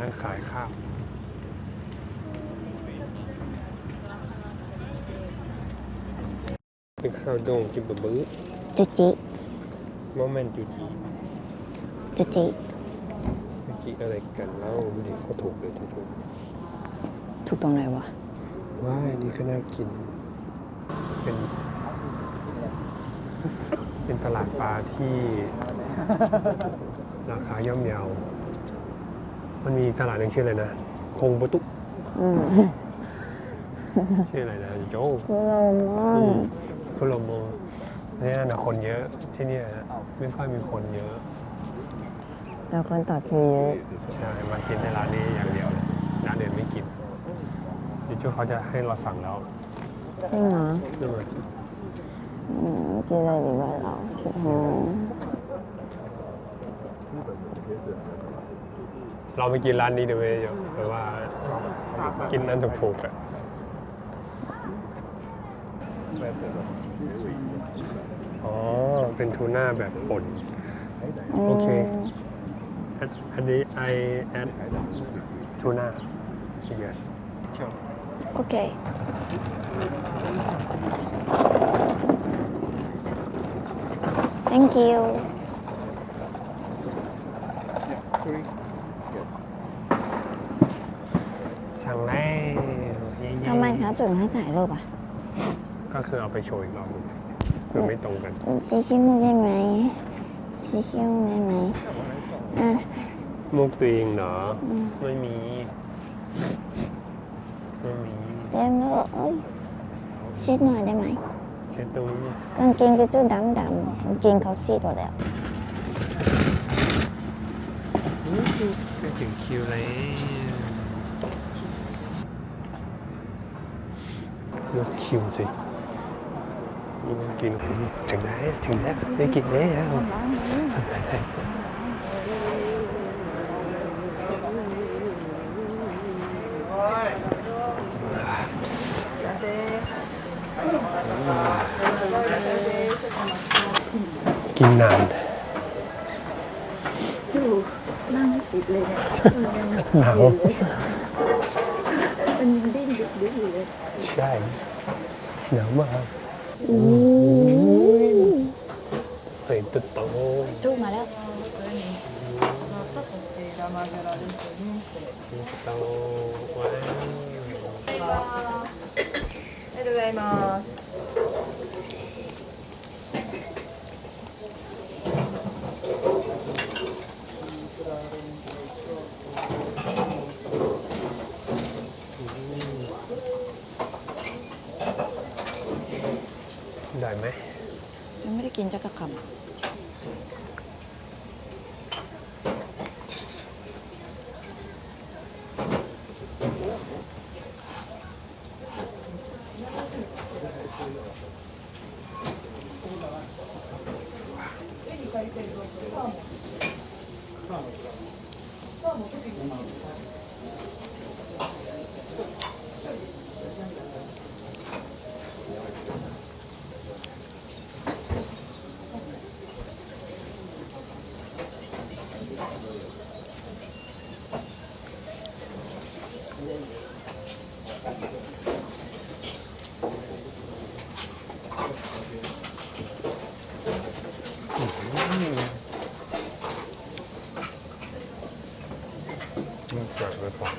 ร้านขายข้าวเป็นข้าวโด่งจิบบะบื้อจุจิโมเมนต์จูจีจุจิจูจีอะไรกันเล่าไม่ดีก็ถูกเลยถูกถูกตรงไหนวะๆว้ายนี่ก็น่ากิน เป็น เป็นตลาดปลาที่ ราคาย่อมเยา มันมีตลาดหนึงชื่ออะไรนะ คงประตุอืมชื่ออะไรนะโจโลมอนคุโรโมเนี่ยนะคนเยอะที่เนี่ยไม่ค่อยมีคนเยอะ เราคนต่อคิวเยอะใช่มากินในร้านนี้อย่างเดียวเลยร้านอื่นไม่กินเดี๋ยวช่วเขาจะให้เราสั่งแล้วจริงเหรอนั่นเลยอืมกินอะไรดีบ้างเราชิม เราไปกินร้านนี้เดี๋ยวไปเดี๋ยวแปลว่ากินอันถูกๆอะอ๋อ เป็นทูน่าแบบป่น โอเค อันนี้ I add tuna yes โอเค thank you สั่งแล้วเย้ๆ ทำไม ครับถึงให้ถ่ายรูปอะก็คือเอาไปโชว์อีกรอบหนึ่งเพื่อไม่ตรงกันซีคิมูได้ไหมซีคิมูได้ไหมอะมุกตัวเองเหรออืมไม่มีไม่มีเต็มแล้วเอ้ยซีดหน่อยได้ไหมเช็ดตรงนี้กางเกงจะจุดดำดำกางเกงเขาซีดหมดแล้วใกล้ถึงคิวแล้ว เลือกคิวสินี่มันกินถึงแล้วถึงแล้วได้กินแล้วกินนานนั่งติดเลยเนี่ยหนาวมัน ดิ้นดึกดึกอยู่เลย ใช่หนาวมากเฮ้ยตุ๊ดโต จุมาแล้ว ตุ๊ดโตว้าว ありがとうございます。 ได้ไหมยังไม่ได้กินจักรคนี่เกิดไว้ก่อน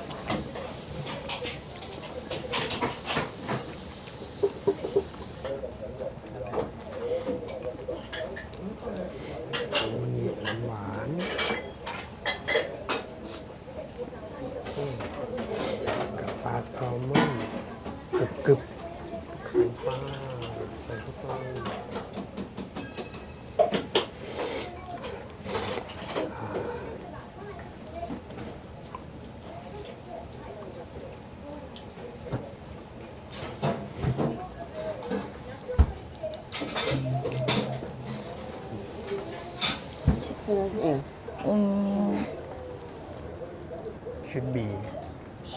นี่น้ำหวาน อืมกับปลาแซลมอนกรึบกรึบไข่ปลาใส่เข้าไปำอืม ชุดบี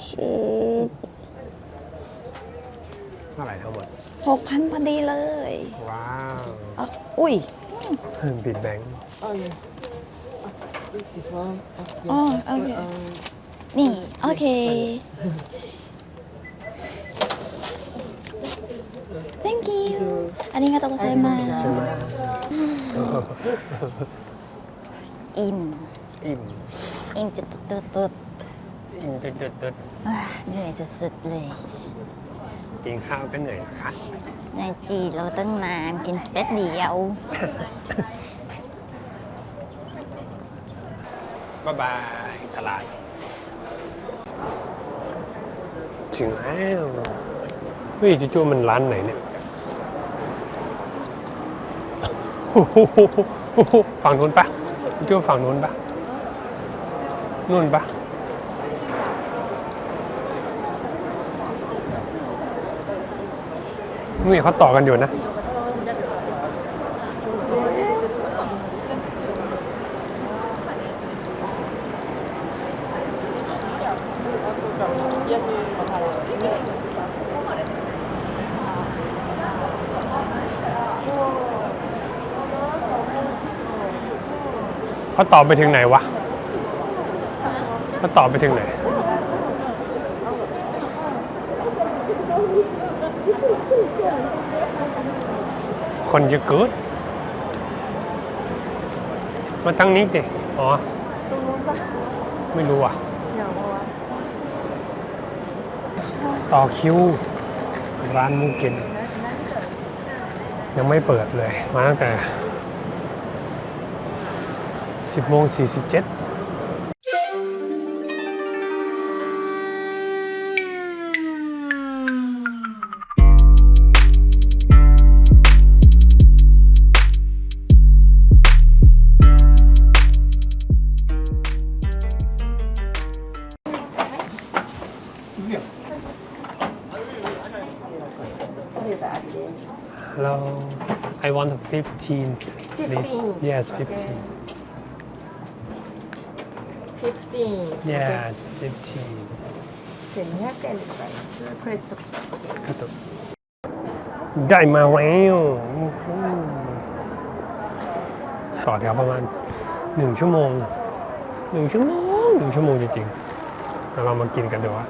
ชื่อ เท่าไหร่ทั้งหมด หกพันพอ ดีเลย ว้าว เอ้าอุ้ย ปิดแบงค์ Oh yes. Uh, this one. Uh, yes. Oh, So, okay. um, นี่ โอเค thank you ありがとうございま ใช่ไหม すอิ่ม อิ่ม อิ่มจุดตุดตุดตุด อิ่มจุดจุด อ่าเหนื่อยสุดๆเลย กินข้าวก็เหนื่อยค่ะ นายจีเราตั้งนานกินแป๊บเดียวบ๊ายบายตลาด ถึงแล้วเฮ้ยจูจูมันร้านไหนเนี่ยฝั่งนู้นปะจูจูฝั่งนู้นปะนู่นปะ นี่เขาต่อกันอยู่นะ เขาตอบไปถึงไหนวะเขาตอบไปถึงไหน คนเยอะเกินมาตั้งนี้ดิอ๋อไม่รู้อะต่อคิว ร้านมูกิน ยังไม่เปิดเลย มาตั้งแต่ 10โมง47 15 please 15. Yes 15 Okay. 15. Yes 15 1200円ですかクレジット กระตุกได้มาแล้วต่อแถวประมาณหนึ่งชั่วโมงหนึ่งชั่วโมงหนึ่งชั่วโมงจริงๆแล้วเรามากินกันดีกว่า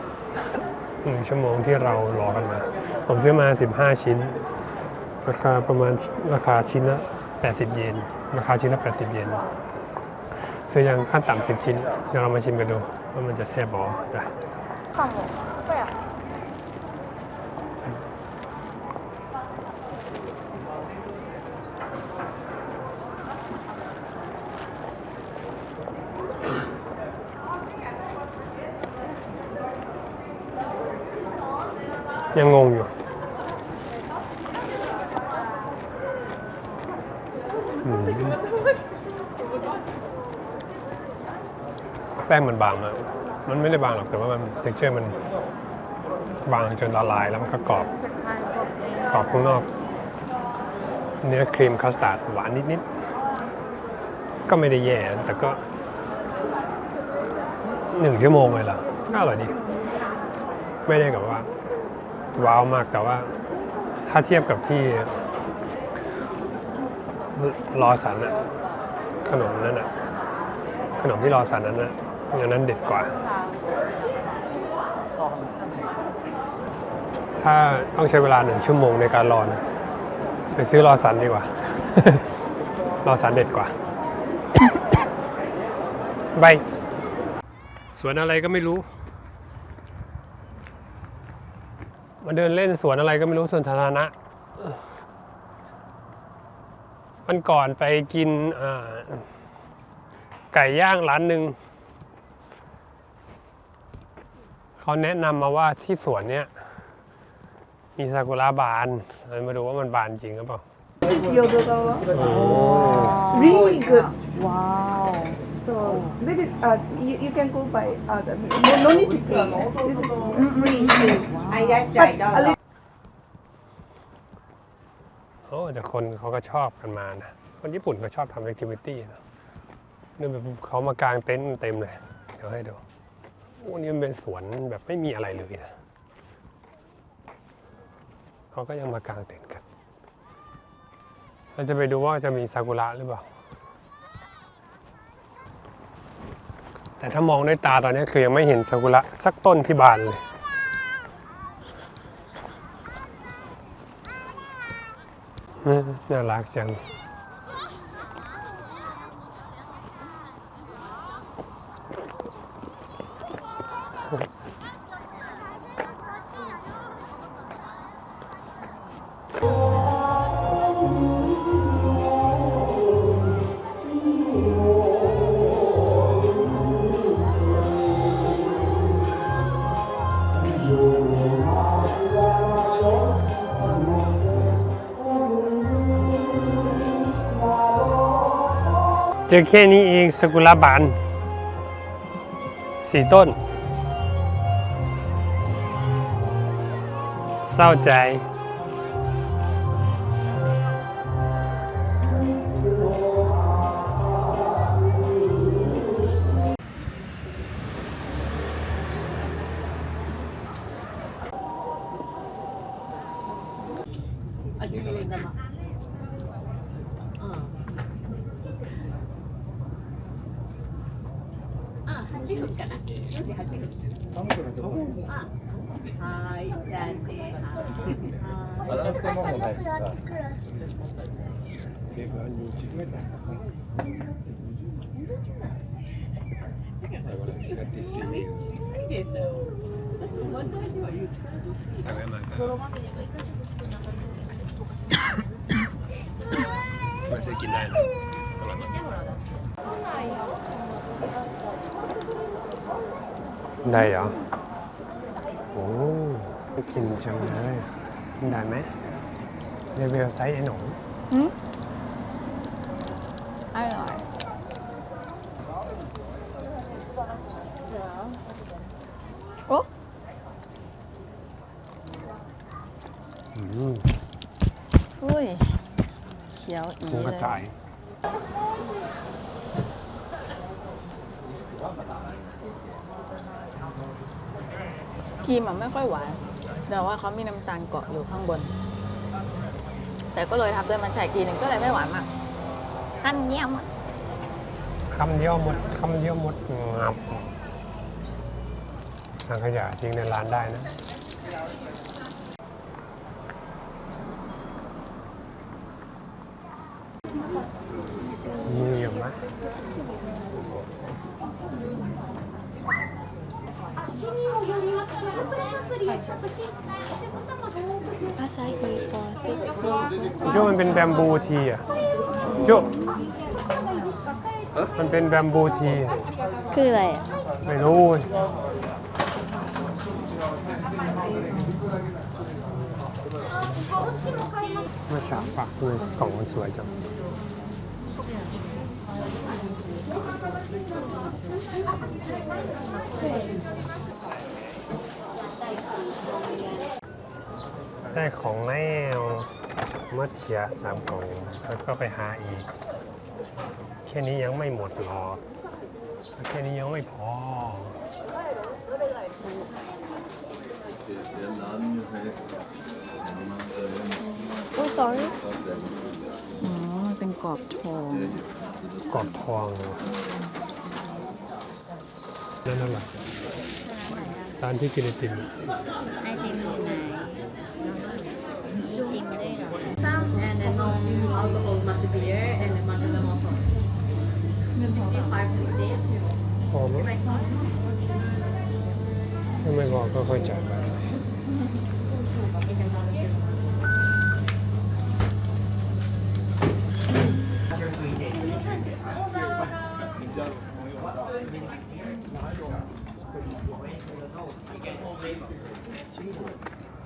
หนึ่งชั่วโมงที่เรารอกันมา ผมซื้อมา 15 ชิ้น ราคาประมาณราคาชิ้นละ 80 เยน ราคาชิ้นละ 80 เยน ซื้อยังขั้นต่ำ10 ชิ้น เดี๋ยวเรามาชิมกันดูว่ามันจะแซ่บบอนะสั่มดเปล่ยังงงอยู่ ป้งมันบางอะมันไม่ได้บางหรอกแต่ว่ามันเท็กเจอร์มันบางจนละลายแล้วมันก็กรอบกรอบข้างนอก เนื้อครีมคัสตาร์ดหวานนิดๆก็ไม่ได้แย่แต่ก็หนึ่งชั่วโมงเลยล่ะก็อร่อยดี ไม่ได้กับว่า ว้าวมากแต่ว่า ถ้าเทียบกับที่รอสันอะขนมนั้นอะขนมที่รอสันนั้นอะ อันนั้นเด็ดกว่า ถ้าต้องใช้เวลาหนึ่งชั่วโมงในการรอนะไปซื้อรอสันดีกว่า รอสันเด็ดกว่าบายสวนอะไรก็ไม่รู้ มาเดินเล่นสวนอะไรก็ไม่รู้สวนสาธารณะวันก่อนไปกินไก่ย่างร้านหนึ่ง เขาแนะนำมาว่าที่สวนเนี้ยมีซากุระบานเลยมาดูว่ามันบานจริงหรือเปล่า This is Yodogawa. โอ้ Really good. ว้าว So this is uh you, you can go by uh the, no, no need to pay. This is free. I got But a $5. little โอ้แต่คนเขาก็ชอบกันมานะ คนญี่ปุ่นเขาชอบทำแอคทิวิตี้นะนี่แบบเขามากางเต็นท์เต็มเลย เดี๋ยวให้ดู โอ้นี่มันเป็นสวนแบบไม่มีอะไรเลยนะเขาก็ยังมากางเต็นท์กันเราจะไปดูว่าจะมีซากุระหรือเปล่า แต่ถ้ามองด้วยตาตอนนี้คือยังไม่เห็นซากุระสักต้นที่บานเลยน่ารักจัง เจอแค่นี้เองสกุระบานสี่ต้น เศร้าใจ มาซื้อกินได้นะอร่อยมากได้เหรอโอ้ กินจังเลยกินได้ไหมเรเวลไซส์ไอ้หนูอืมอร่อยโอ้อืมอุ้ยเขียวอีกุ้งกเลระยจายครีมอะไม่ค่อยหวาน แต่ว่าเขามีน้ำตาลเกาะอยู่ข้างบน แต่ก็เลยทำด้วยมันฉ่ทีหนึ่งก็เลยไม่หวานมากอันเนี้ยมคำเดียวหมดคำเดียวหมดงับทางขยะจริงในร้านได้นะ มืออย่างมะ ภาษาคือปอติกซีโจมันเป็นแบมบูทีอะโจมันเป็นแบมบูที คืออะไรอะไม่รู้มาสามปักเลยกล่องมันสวยจังได้ของแล้วมัดเขียสามกล่องแล้วก็ไปหาอีก แค่นี้ยังไม่หมดหรอกแค่นี้ยังไม่พอโอ้ sorry อ๋อมันเป็นกรอบทอง กรอบทองนั่นน่ะเหรอ ร้านที่กินไอติมไอติมอยู่ไหนมีไมไม่พอก็ค่อยจ่ายไปเ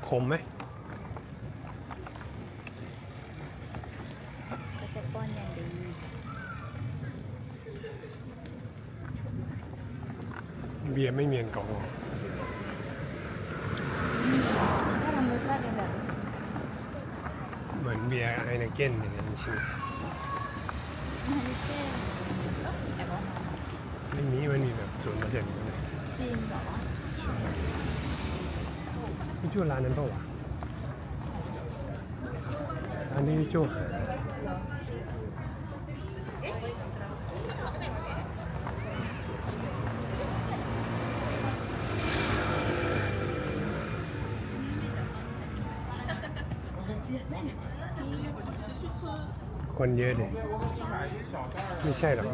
ขมไหมก็จะป้อนอย่างดีเบียร์ไม่เมียนก่องถ้าทำรสชาติเป็นแบบนี้เหมือนเบียร์ไฮนเก้นอย่างนั้นใช่ไหมไม่มีมันมีแบบศูนย์เปอร์เซ็นต์เลย จีนเหรอพี่จู้ร้านนั้นเปล่าวะร้านนี้พี่จู้คนเยอะดิไม่ใช่หรอก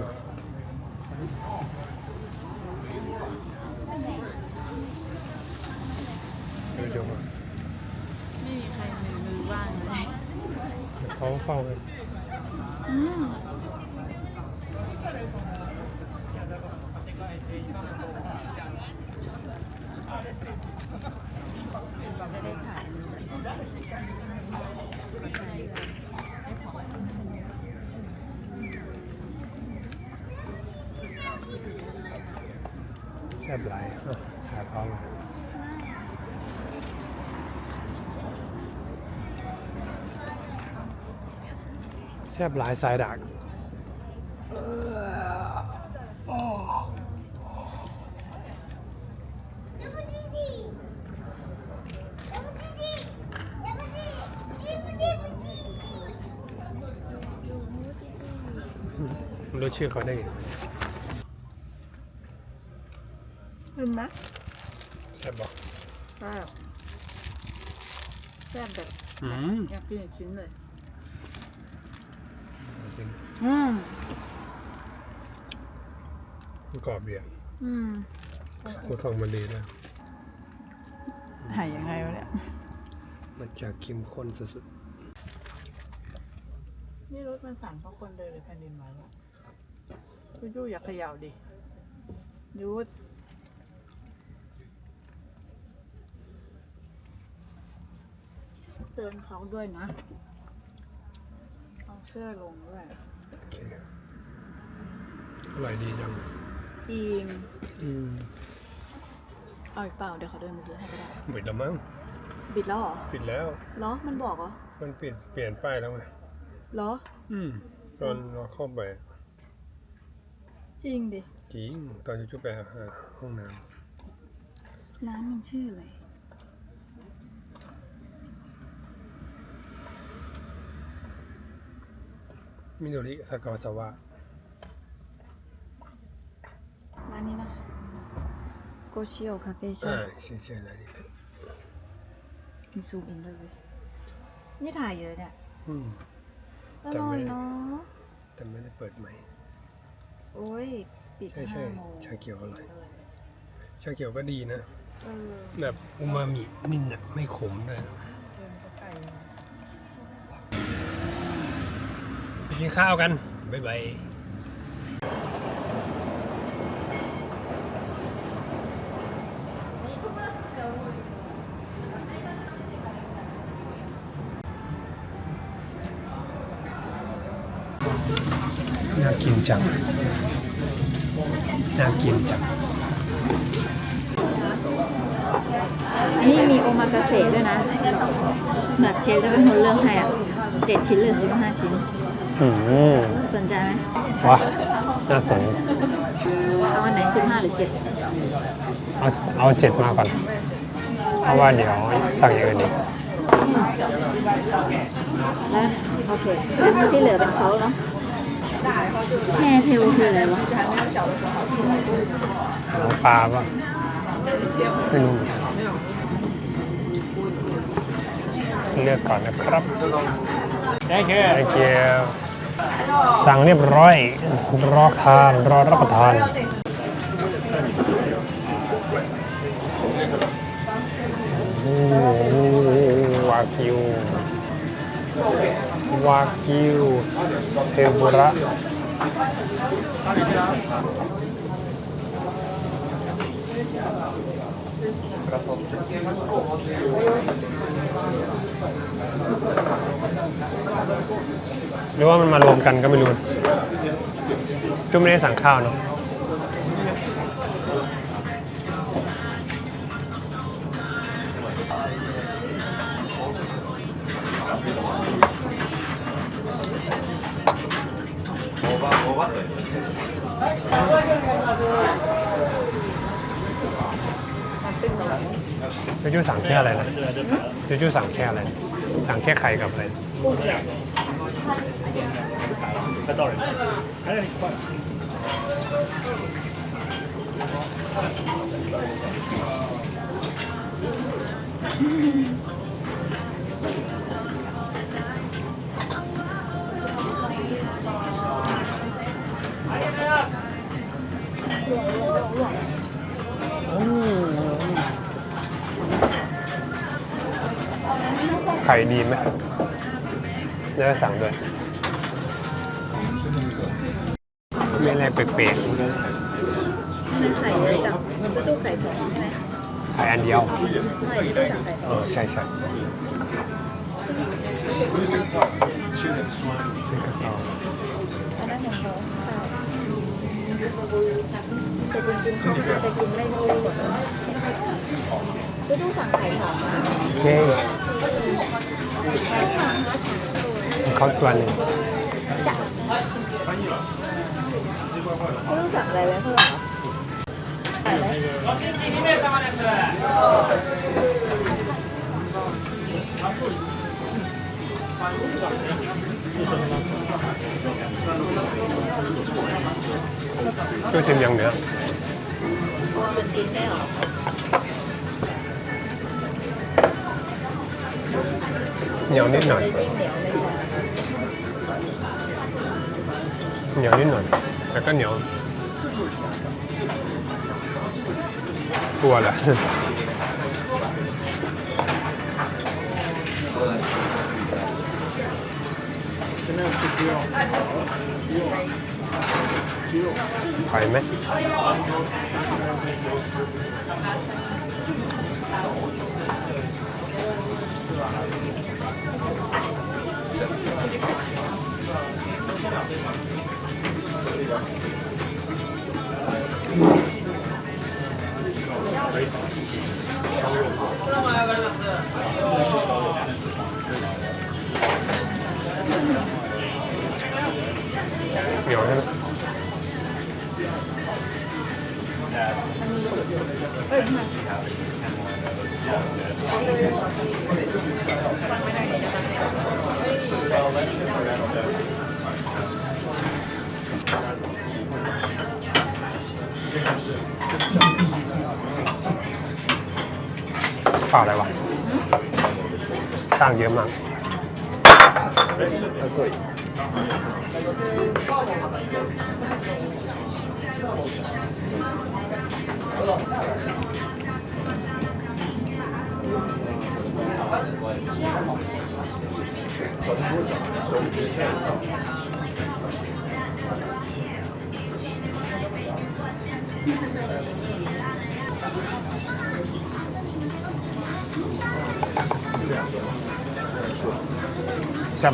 เขาเฝ้ากันอืมจะได้ขายแซ่บหลายอะถ่ายเขามาแบหลายสายดักรู้ชื่อเขาได้ไงลืมนะแซ่บบอกแซ่บแซ่บแบบอืมอยากกินอีกชิ้นเลย จริงอืมกรอบเบียร์อืมคุณส่งมันดีด้วยหายยังไงวะเนี่ย มันจะเข้มข้นสุดนี่รถมันสั่นเพราะคนเดินหรือแผ่นดินไหววะยูยูอยากเขย่าดิยูดเตือนเขาด้วยนะ เอาเสื้อลงด้วยๆโอเคอร่อยดีจังจริงอืมเอาอีกเปล่าเดี๋ยวเขาเดินมาซื้อให้ก็ได้ปิดแล้วมั้งบิดแล้วเหรอปิดแล้ว เหรอมันบอกเหรอมันปิดเปลี่ยนป้ายแล้วไงเหรอ อืม ตอนเราเข้าไปจริงดิจริงตอนจุ๊บไปหาห้องน้ร้านมันชื่ออะไร มิโนริสกาวสวะร้านนี้นะโกชิโอคาเฟ่ใช่อ่าใช่ใช่แล้วนี่มีซูมอินด้วยเว้ยนี่ถ่ายเยอะเนี่ยอืมอร่อยเนาะแต่ไม่ได้เปิดใหม่ โอ้ยปิดใช่ใช่ห้าโมงชาเขียวอร่อย ชาเขียวก็ดีนะ เออ แบบอูมามิมินอะไม่ขมด้วย เดินเข้าไป ไป กินข้าวกัน บ๊ายบายน่ากินจัง น่ากินจัง อันนี้มีโอมากาเสะด้วยนะ แบบเชฟจะเป็นคนเลือกให้อะเจ็ดชิ้นหรือสิบห้าชิ้น อืมสนใจไหมว้าน่าสน เอาอันไหนสิบห้าหรือเจ็ดเอาเอาเจ็ดมาก่อน เพราะว่าเดี๋ยวสั่งอย่างอื่นอีกแล้วโอเคแล้วที่เหลือเป็นเขาเนาะแม่เทลคืออะไรวะหาปลาป่ะไม่รู้เหมือนกันเลือกก่อนนะครับ Thank you Thank you สั่งเรียบร้อย รอทานรอรับประทาน โอ้โหวากิว วากิวเทมปุระ หรือว่ามันมารวมกันก็ไม่รู้ จุ๊บไม่ได้สั่งข้าวเนาะ ยูจูสั่งแค่อะไรนะยูจูสั่งแค่อะไรสั่งแค่ไข่กับอะไรโอ้ ไข่ดีไหมจะได้สั่งด้วยไม่อะไรเปรกมันไข่เลยกับตู้ไข่สองใช่ไหมๆไข่อันเดียว ใช่ตู้สั่งไข่สเอองอ ใช่ใช่ชื่อกระซองอันนั้นของเขาใช่แต่จริงๆเขาก็จะกินได้ด้วยหมดเลย ก็ตู้สั่งไข่สองนะโอเคเขาตัวหนึ่งไม่ต้สั่งอะไรเลยเท่าไหร่หรอช่วยชิมยังเหนือ เหนียวนิดหน่อย เหนียวนิดหน่อย แต่ก็เหนียวกลัวแหละไปไหม เห นียวใช่ไหมเปล่าอะไรวะสร้างเยอะมากแซ่ายอิ่มนะชิ้นที่อ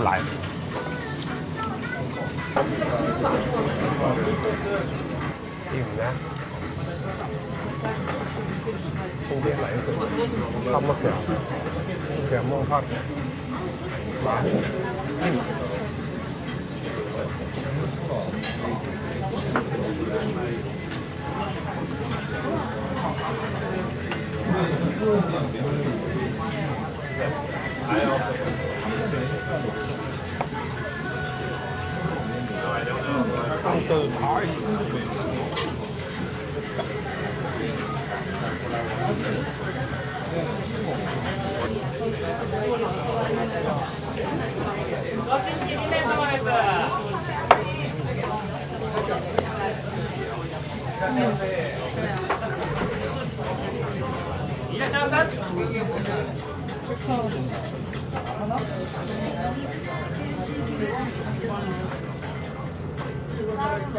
ร่อยที่สุดชอบมะเขือมะเขือม่วงทอดหวานนิ่มๆ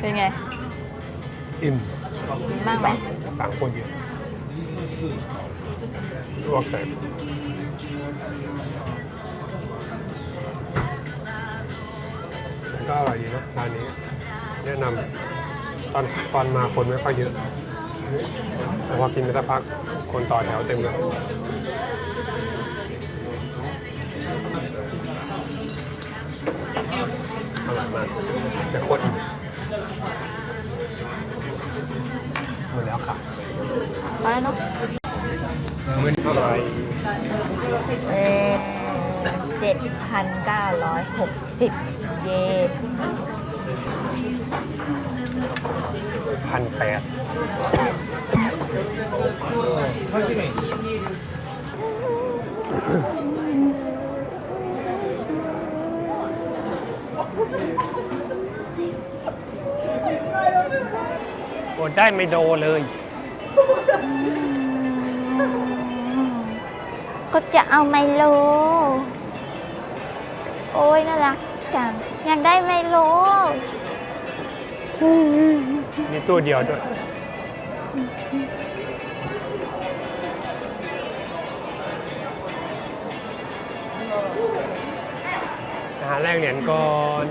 เป็นไง อิ่มกินบ้างไหมต่างคนเยอะลวกแต่ก็อร่อยดีนะร้านนี้แนะนำตอนตอนมาคนไม่ค่อยเยอะแต่พอกินไปสักพักคนต่อแถวเต็มเลย อร่อยมากแต่โคตรอิ่มหมดแล้วค่ะไปเนาะเงินเท่าไหร่เจ็ดพันเก้าร้อยหกสิบเยนพันแปด อดได้ไม่โดเลยเขาจะเอาไมโล โอ้ยน่ารักจังอยากได้ไมโล มีตัวเดียวด้วย อาหาแรกเหรียญก่อน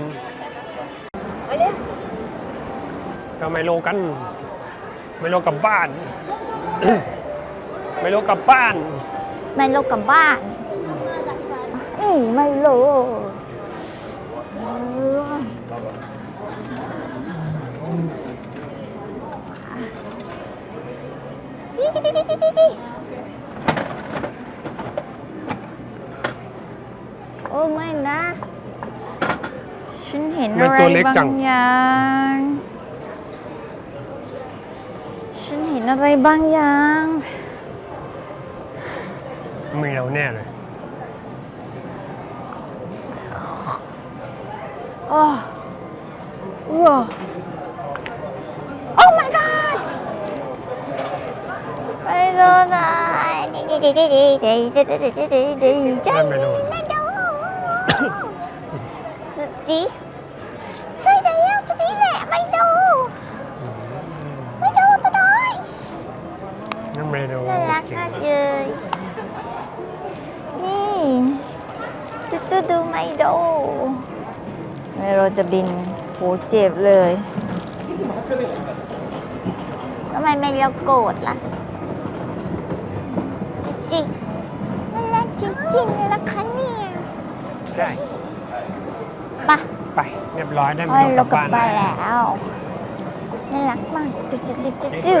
ก็ไมโลกัน ไมโลกลับบ้าน ไมโลกลับบ้าน ไมโลกลับบ้านอืมไมโลเออจิจิจิจิจิจิโอ้ไม่นะ ฉันเห็นอะไรบางอย่าง ฉันเห็นอะไรบางอย่าง แมวแน่เลย โอ้ว้าโอ้ my god ไปโดนอะไรไม่โดนจี มากมากเลย นี่จุดจุดดูไม่ดูไม่เราจะบินโหเจ็บเลยทำไมไม่เราโกรธล่ะ จริงน่ารักจริงๆเลยนะคะเนี่ยใช่ ไปะไป เรียบร้อยได้ไมโอ้ยโลกเราลับกลับบ้านบ้านแล้วแล้วน่ารักมากจุ๊จุ๊จุ๊จุ๊จุ๊